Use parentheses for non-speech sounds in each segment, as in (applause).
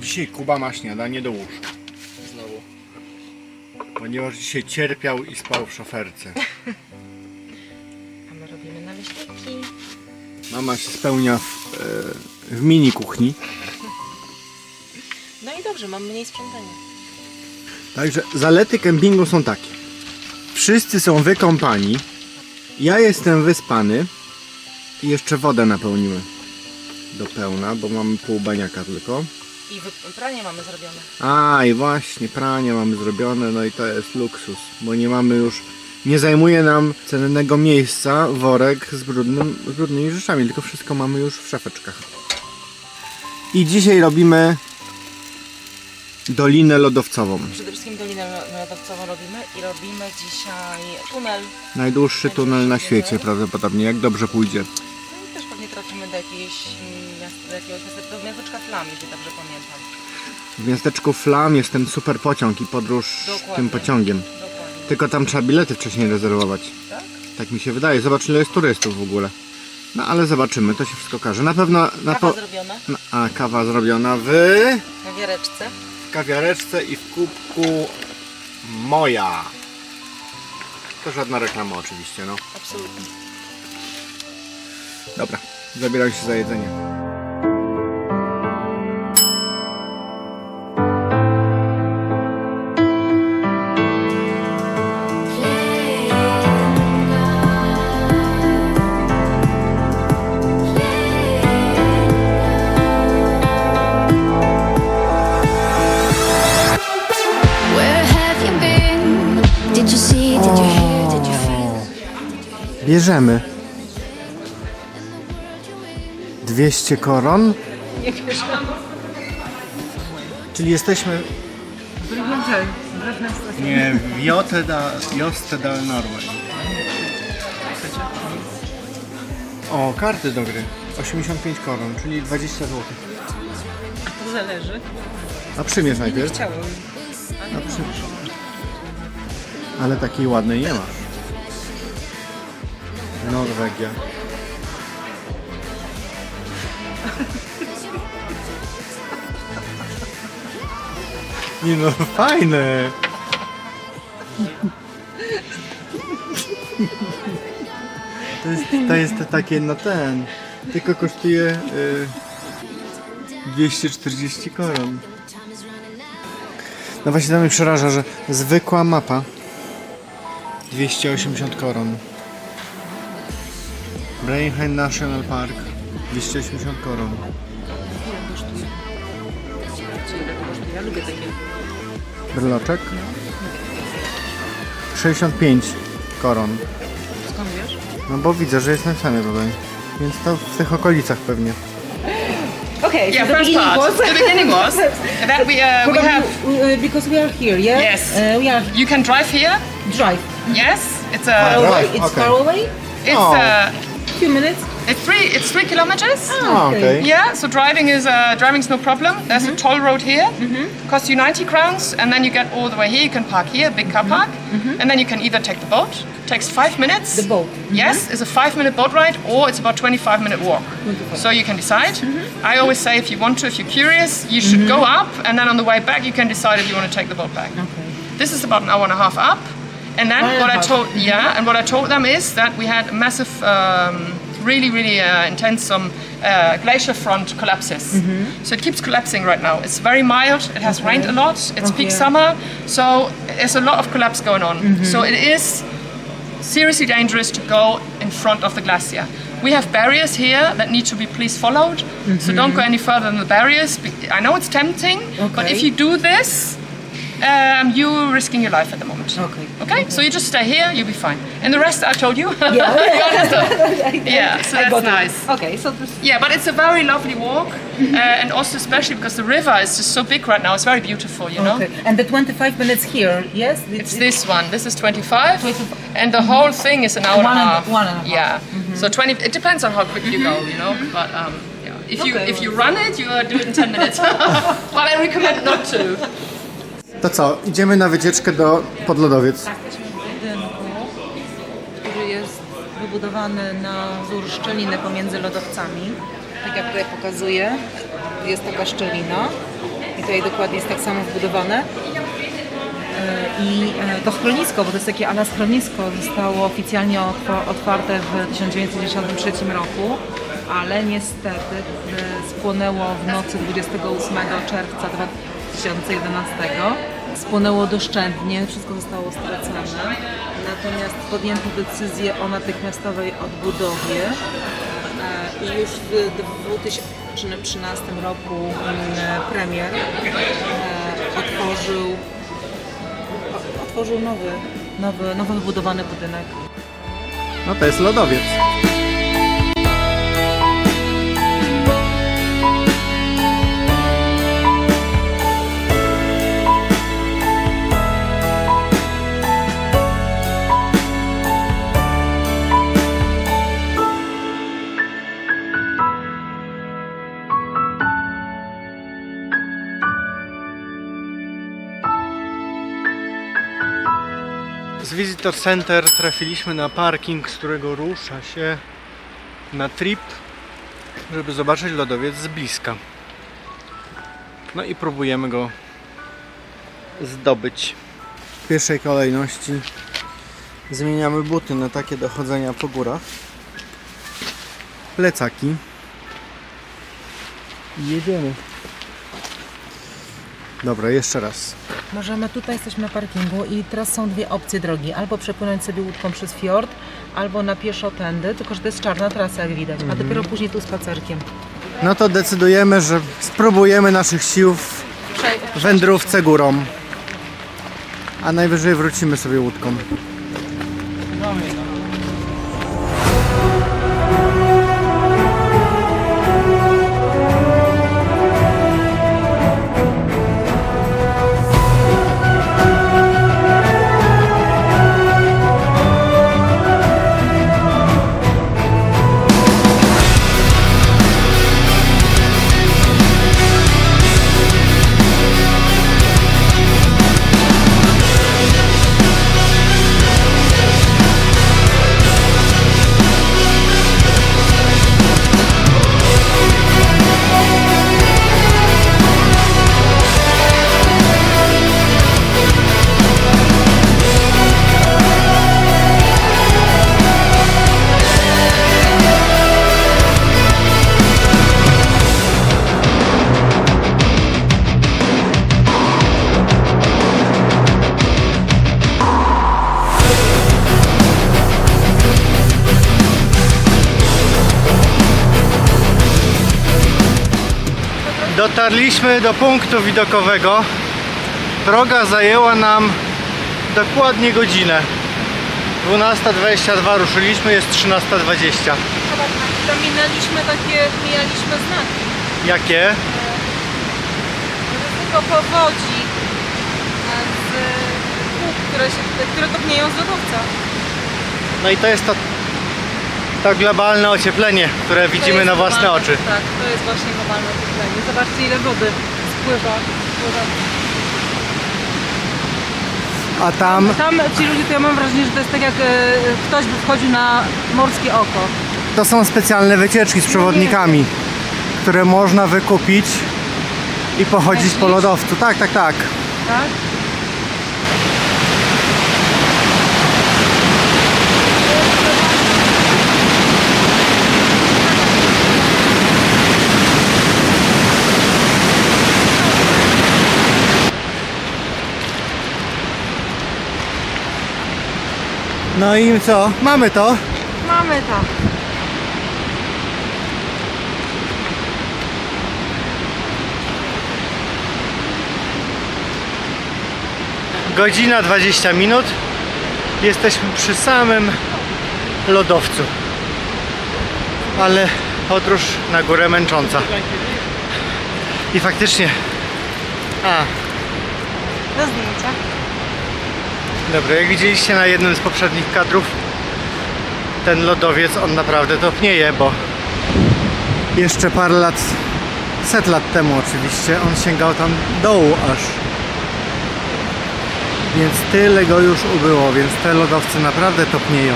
Dzisiaj Kuba ma śniadanie do łóżka, Znowu. ponieważ dzisiaj cierpiał i spał w szoferce. (laughs) A my robimy naleśniki. Mama się spełnia w, e, w mini kuchni. No i dobrze, mam mniej sprzątania. Także zalety kempingu są takie. Wszyscy są wykąpani. Ja jestem wyspany. I jeszcze wodę napełniły do pełna, bo mamy pół baniaka tylko. I pranie mamy zrobione. A i właśnie, pranie mamy zrobione, no i to jest luksus, bo nie mamy już, nie zajmuje nam cennego miejsca worek z, brudnym, z brudnymi rzeczami, tylko wszystko mamy już w szafeczkach. I dzisiaj robimy dolinę lodowcową. Przede wszystkim dolinę lo- lodowcową robimy i robimy dzisiaj tunel. Najdłuższy tunel na świecie prawdopodobnie, jak dobrze pójdzie. Trafimy do, jakiejś, mm, do jakiegoś miasteczka, do miasteczka Flam, jeśli dobrze pamiętam. W miasteczku Flam jest ten super pociąg i podróż Dokładnie. tym pociągiem. Dokładnie. Tylko tam trzeba bilety wcześniej rezerwować. Tak? Tak mi się wydaje. Zobacz ile jest turystów w ogóle. No ale zobaczymy, to się wszystko okaże. Na pewno... Na Kawa po... zrobiona No, A kawa zrobiona w na wiareczce. kawiareczce i w kubku moja. To żadna reklama oczywiście, no. Absolutnie. Dobra, zabieram się za jedzenie. Where 200 koron. Czyli jesteśmy... Nie, da, Joste dal Norway. O, karty do gry. 85 koron, czyli 20 zł. To zależy. A przymierz najpierw. Chciałam. A przymierz. Ale takiej ładnej nie masz. Norwegia. Nie no, fajne. To jest, to jest takie, no ten, tylko kosztuje y, 240 koron. No właśnie to mnie przeraża, że zwykła mapa 280 koron. Brainheim National Park 280 koron. Ja lubię takie. Bryloczek 65 koron. Skąd wiesz? No bo widzę, że jest napisane tutaj. Więc to w tych okolicach pewnie. Okay, Yeah, so the first beginning part. was The beginning was that we uh, we have. uh, because we are here, yeah. Yes. Uh, we are You can drive here. drive. Yes, it's Ah, a. drive. Away. It's okay. far away. It's Oh. uh, Few minutes. It's three. It's three kilometers. A, okej. Yeah, so driving is uh, driving's no problem. There's a toll road here. Costs you 90 crowns, and then you get all the way here. You can park here, big car park, and then you can either take the boat. Takes five minutes. The boat. Yes, it's a five-minute boat ride, or it's about 25-minute walk. So you can decide. I always say, if you want to, if you're curious, you should go up, and then on the way back, you can decide if you want to take the boat back. Okay. This is about an hour and a half up. And then what I told, yeah, and what I told them is that we had massive, um, really, really uh, intense some uh, glacier front collapses. So it keeps collapsing right now. It's very mild. It has rained a lot. It's peak summer, so there's a lot of collapse going on. So it is seriously dangerous to go in front of the glacier. We have barriers here that need to be please followed. So don't go any further than the barriers. I know it's tempting, but if you do this, um, you're risking your life at the moment. Okay. Okay, so you just stay here, you'll be fine. And the rest I told you. (laughs) You understood? (laughs) yeah, so that's it. nice. Okay, so this, Yeah, but it's a very lovely walk, uh, and also especially because the river is just so big right now. It's very beautiful, you know. okay. And the 25 minutes here, yes. It's this one. This is 25, 25. and the whole thing is an hour One and a half. one and a half. Yeah. So 20. It depends on how quick you go, you know. But um, yeah, if you if you run it, you uh, do it in 10 minutes. (laughs) but I recommend not to. To co, idziemy na wycieczkę do Podlodowiec. Jesteśmy w budynku, który jest wybudowany na wzór szczeliny pomiędzy lodowcami. Tak jak tutaj pokazuję, jest taka szczelina. Tutaj dokładnie jest tak samo wbudowane. E, I e, to schronisko, bo to jest takie ala schronisko, zostało oficjalnie otwarte w 1993 roku, ale niestety e, spłonęło w nocy 28 czerwca 2011. Spłonęło doszczętnie, wszystko zostało stracone. Natomiast podjęto decyzję o natychmiastowej odbudowie. E, I już w 2013 roku mm, premier e, otworzył, otworzył nowy, nowy, nowy wybudowany budynek. No to jest lodowiec. Z Visitor Center trafiliśmy na parking, z którego rusza się na trip, żeby zobaczyć lodowiec z bliska. No i próbujemy go zdobyć. W pierwszej kolejności zmieniamy buty na takie do chodzenia po górach. Plecaki. I jedziemy. Dobra, jeszcze raz. Możemy, tutaj jesteśmy na parkingu i teraz są dwie opcje drogi. Albo przepłynąć sobie łódką przez fiord, albo na pieszo tędy, tylko że to jest czarna trasa jak widać, a dopiero później tu spacerkiem. No to decydujemy, że spróbujemy naszych sił w wędrówce górą. A najwyżej wrócimy sobie łódką. Dotarliśmy do punktu widokowego. Droga zajęła nam dokładnie godzinę. 12.22 ruszyliśmy, jest 13.20. Tam minęliśmy takie, mijaliśmy znaki. Jakie? Tylko powodzi z kół, które, się, które topnieją z lodowca. No i to jest to, to globalne ocieplenie, które To widzimy na własne globalne- oczy. Tak, to jest właśnie globalne ocieplenie. Zobaczcie ile wody spływa. spływa. A tam Tam ci ludzie, to ja mam wrażenie, że to jest tak jak e, ktoś by wchodził na morskie oko. to są specjalne wycieczki z przewodnikami, które można wykupić i pochodzić po lodowcu. Tak, tak, tak. Tak? No i co? Mamy to. Mamy to. Godzina 20 minut. Jesteśmy przy samym lodowcu. Ale podróż na górę męcząca. I faktycznie. A, Do zdjęcia. Dobra, jak widzieliście na jednym z poprzednich kadrów, ten lodowiec on naprawdę topnieje, bo jeszcze parę lat, set lat temu oczywiście, on sięgał tam dołu aż. Więc tyle go już ubyło, więc te lodowce naprawdę topnieją.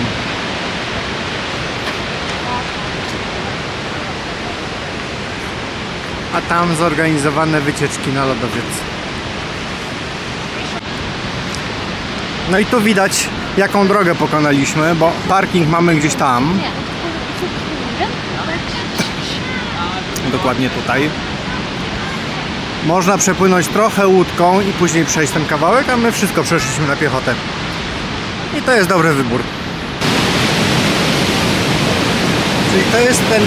a tam zorganizowane wycieczki na lodowiec. No i tu widać jaką drogę pokonaliśmy, bo parking mamy gdzieś tam. Dokładnie tutaj. Można przepłynąć trochę łódką i później przejść ten kawałek, a my wszystko przeszliśmy na piechotę. I to jest dobry wybór. Czyli to jest ten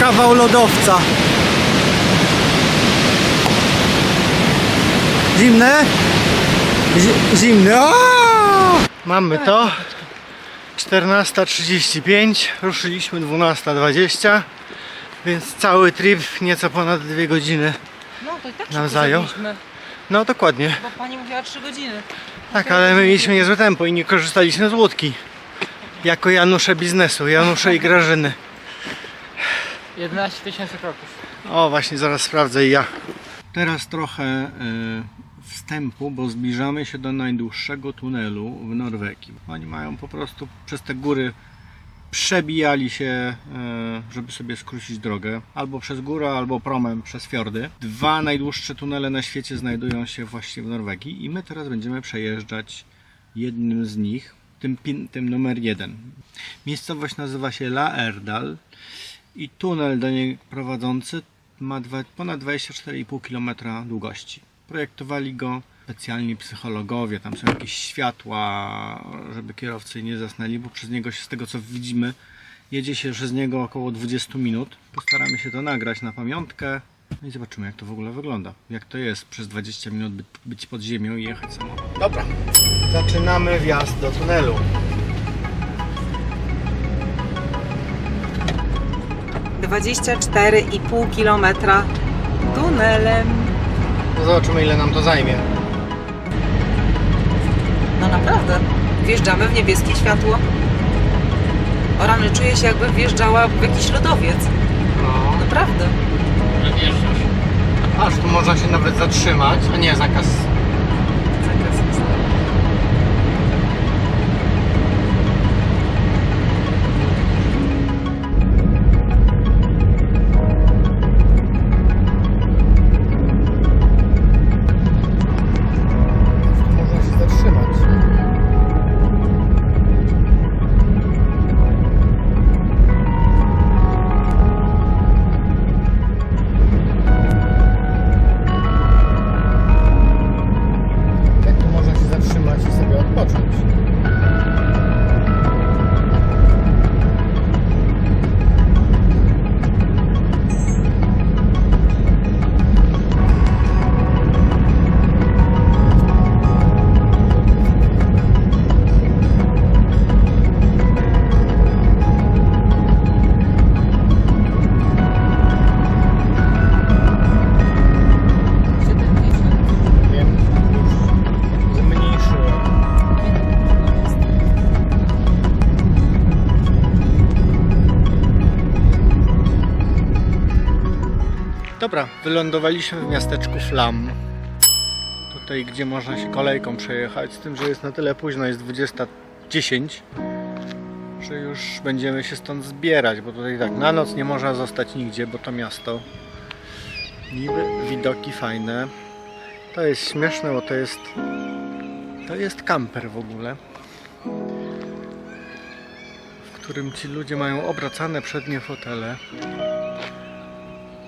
kawał lodowca. Zimne? Zi- zimne. O! Mamy to. 14.35, ruszyliśmy 12.20, więc cały trip nieco ponad 2 godziny. No to i tak Nam zajął? No dokładnie. Bo pani mówiła 3 godziny. Tak, ale my mieliśmy niezłe tempo i nie korzystaliśmy z łódki. Jako Janusze biznesu, Janusze i Grażyny. 11 tysięcy kroków. O, właśnie zaraz sprawdzę i ja. Teraz trochę y, wstępu, bo zbliżamy się do najdłuższego tunelu w Norwegii. Oni mają po prostu przez te góry przebijali się, y, żeby sobie skrócić drogę, albo przez górę, albo promem przez fiordy. Dwa najdłuższe tunele na świecie znajdują się właśnie w Norwegii i my teraz będziemy przejeżdżać jednym z nich, tym, pin- tym numer jeden. Miejscowość nazywa się La Erdal i tunel do niej prowadzący ma dwa, ponad 24,5 km długości. Projektowali go specjalni psychologowie, tam są jakieś światła, żeby kierowcy nie zasnęli, bo przez niego się, z tego co widzimy, jedzie się przez niego około 20 minut. Postaramy się to nagrać na pamiątkę no i zobaczymy jak to w ogóle wygląda. Jak to jest przez 20 minut by- być pod ziemią i jechać samochodem. Dobra, zaczynamy wjazd do tunelu. Dwadzieścia cztery i pół kilometra tunelem. No Zobaczymy ile nam to zajmie. No naprawdę. Wjeżdżamy w niebieskie światło. O rany, czuję się jakby wjeżdżała w jakiś lodowiec. No. Naprawdę. Aż tu można się nawet zatrzymać, a nie. Zakaz Dobra, wylądowaliśmy w miasteczku Flam. Tutaj, gdzie można się kolejką przejechać, z tym, że jest na tyle późno, jest 20.10, że już będziemy się stąd zbierać, bo tutaj tak na noc nie można zostać nigdzie, bo to miasto. Niby widoki fajne, to jest śmieszne, bo to jest. To jest kamper w ogóle. W którym ci ludzie mają obracane przednie fotele.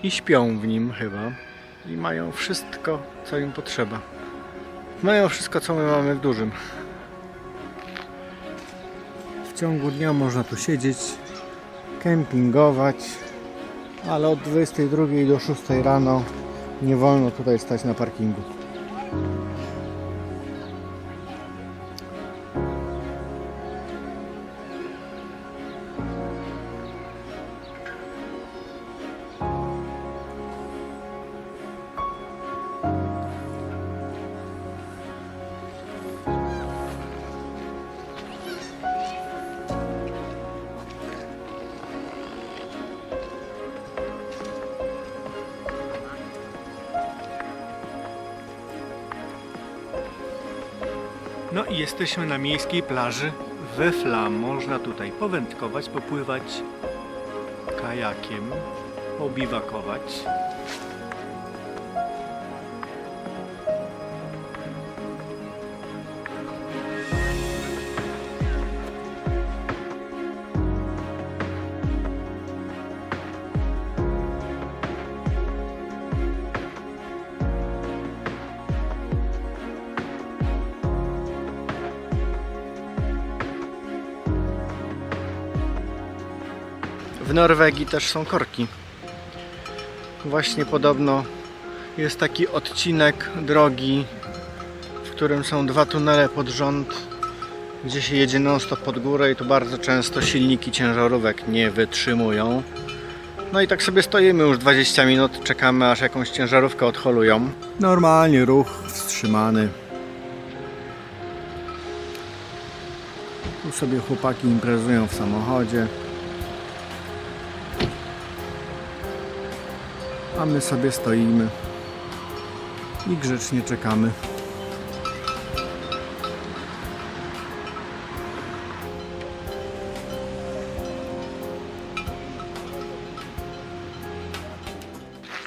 I śpią w nim chyba. I mają wszystko, co im potrzeba. Mają wszystko, co my mamy w dużym. W ciągu dnia można tu siedzieć, kempingować, ale od 22 do 6 rano nie wolno tutaj stać na parkingu. No i jesteśmy na miejskiej plaży we Flam. Można tutaj powędkować, popływać kajakiem, pobiwakować. W Norwegii też są korki. Właśnie podobno jest taki odcinek drogi, w którym są dwa tunele pod rząd, gdzie się jedzie non pod górę i tu bardzo często silniki ciężarówek nie wytrzymują. No i tak sobie stoimy już 20 minut, czekamy aż jakąś ciężarówkę odholują. Normalnie ruch wstrzymany. Tu sobie chłopaki imprezują w samochodzie. A my sobie stoimy i grzecznie czekamy.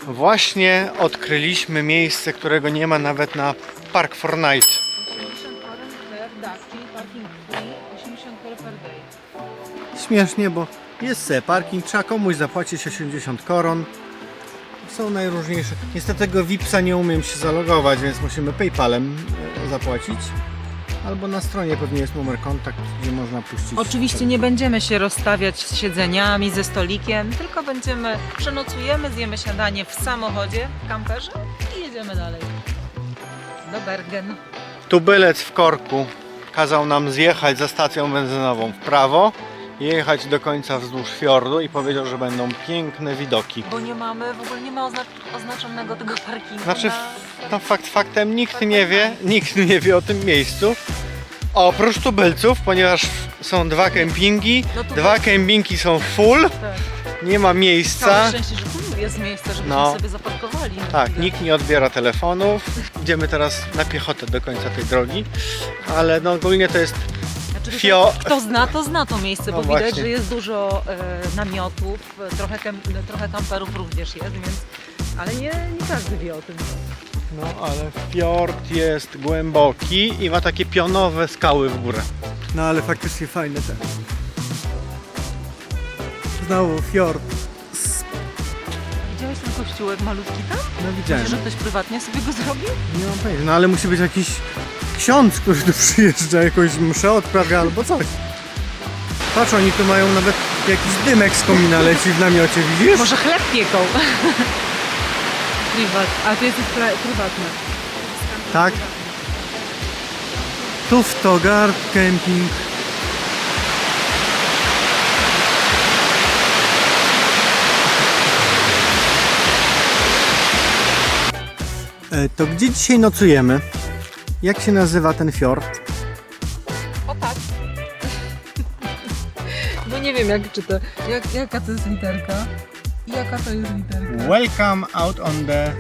Właśnie odkryliśmy miejsce, którego nie ma nawet na Park Fortnite. 80 koron per dag, czyli parking free, 80 koron per day. Śmiesznie, bo jest se parking, trzeba komuś zapłacić 80 koron. Są najróżniejsze. Niestety tego VIPsa nie umiem się zalogować, więc musimy PayPalem e, zapłacić. Albo na stronie pewnie jest numer kontakt, gdzie można puścić. Oczywiście nie będziemy się rozstawiać z siedzeniami, ze stolikiem, tylko będziemy, przenocujemy, zjemy śniadanie w samochodzie, w kamperze i jedziemy dalej. Do Bergen. Tubylec w korku kazał nam zjechać za stacją benzynową w prawo, jechać do końca wzdłuż fiordu i powiedział, że będą piękne widoki. Bo nie mamy, w ogóle nie ma ozna oznaczonego tego parkingu. Znaczy, na... no fakt faktem, nikt nie wie, nikt nie wie o tym miejscu. Oprócz tubylców, ponieważ są dwa kempingi, No dwa kempingi są full, Tak. nie ma miejsca. Całe szczęście, że tu jest miejsce, żebyśmy No. sobie zaparkowali. Tak, nikt nie odbiera telefonów. Idziemy teraz na piechotę do końca tej drogi, ale no ogólnie to jest Znaczy, Fio- Kto zna, to zna to miejsce, No bo widać, właśnie. że jest dużo e, namiotów, trochę, kem, trochę kamperów również jest, więc... Ale nie, nie każdy wie o tym. No, ale fiord jest głęboki i ma takie pionowe skały w górę. No, ale faktycznie fajne te. Znowu fiord. Widziałeś ten kościółek malutki tam? No Myślisz, widziałem. że ktoś prywatnie sobie go zrobił? Nie mam pojęcia. No ale musi być jakiś ksiądz, który tu przyjeżdża, jakąś mszę odprawia albo coś. Patrz, oni tu mają nawet jakiś dymek z komina leci w namiocie, widzisz? Może chleb pieką. Prywat. A to jest prywatne. Tak. Tuftogard Camping. E, To gdzie dzisiaj nocujemy? Jak się nazywa ten fiord? O tak. Bo (laughs) nie wiem jak czyta. Jak, jaka to jest literka? I jaka to jest literka? Welcome out on the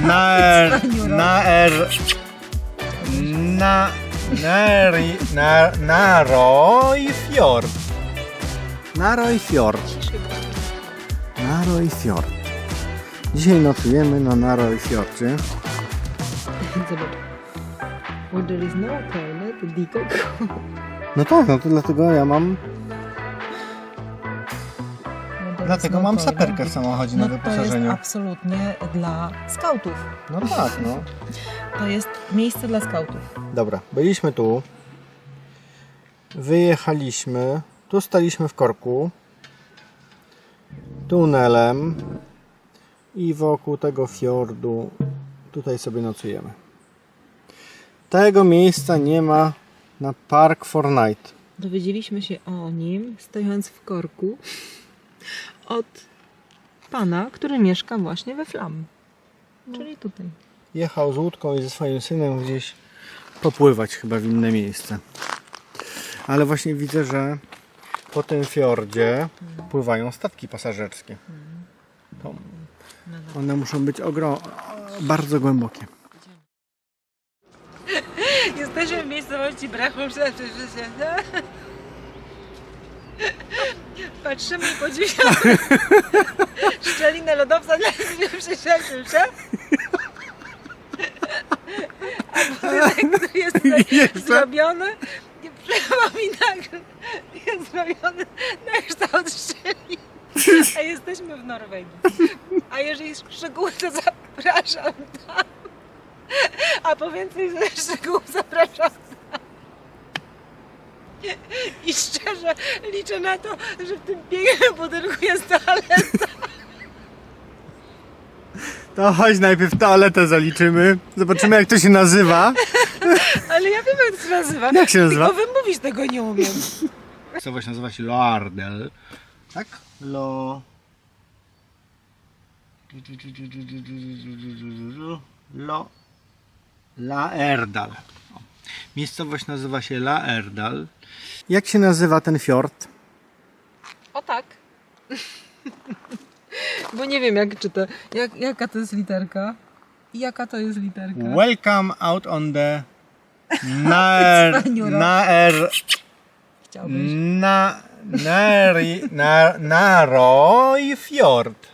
Naer (laughs) Naer Na Nari na, Naroj Fjord. Naroj Fjord. Naroj Fjord. Dzisiaj nocujemy na Naroj Fjordzie. (laughs) Zobacz. Where there is no toilet, dikok. No tak, no to dlatego ja mam dlatego mam saperkę w samochodzie na No to jest wyposażeniu. absolutnie dla skautów. No tak, no. To jest miejsce dla skautów. Dobra, byliśmy tu. Wyjechaliśmy. Tu staliśmy w korku. Tunelem. I wokół tego fiordu tutaj sobie nocujemy. Tego miejsca nie ma na Park Fortnite. Dowiedzieliśmy się o nim stojąc w korku od pana, który mieszka właśnie we Flam. Czyli tutaj. Jechał z łódką i ze swoim synem gdzieś popływać chyba w inne miejsce. Ale właśnie widzę, że po tym fiordzie pływają statki pasażerskie. To one muszą być ogrom... bardzo głębokie. Jesteśmy w miejscowości Brachumsza, Patrzymy i podziwiamy szczelinę lodowca dla przyszedłych. A budynek, który jest Jeszcze? zrobiony, nie przypomina, jest zrobiony na kształt szczelin. A jesteśmy w Norwegii. A jeżeli szczegóły, to zapraszam. A po więcej szczegółów zapraszam I szczerze liczę na to, że w tym pięknym budynku jest toaleta. To chodź najpierw toaletę zaliczymy. Zobaczymy jak to się nazywa. Ale ja wiem jak to się nazywa. Jak się nazywa? Tylko wymówić tego nie umiem. Miejscowość nazywa się Loardel. Tak? Lo... Lo... Laerdal. O. Miejscowość nazywa się Laerdal. Jak się nazywa ten fiord? O tak. (laughs) Bo nie wiem jak czytę. Jak, jaka to jest literka? I Jaka to jest literka? Welcome out on the (laughs) Naer... Naer... Chciałbyś. Na... Nari... Na, Naroj Fjord.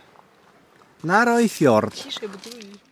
Naroj Fjord. Ciszej, bo tu ludzi.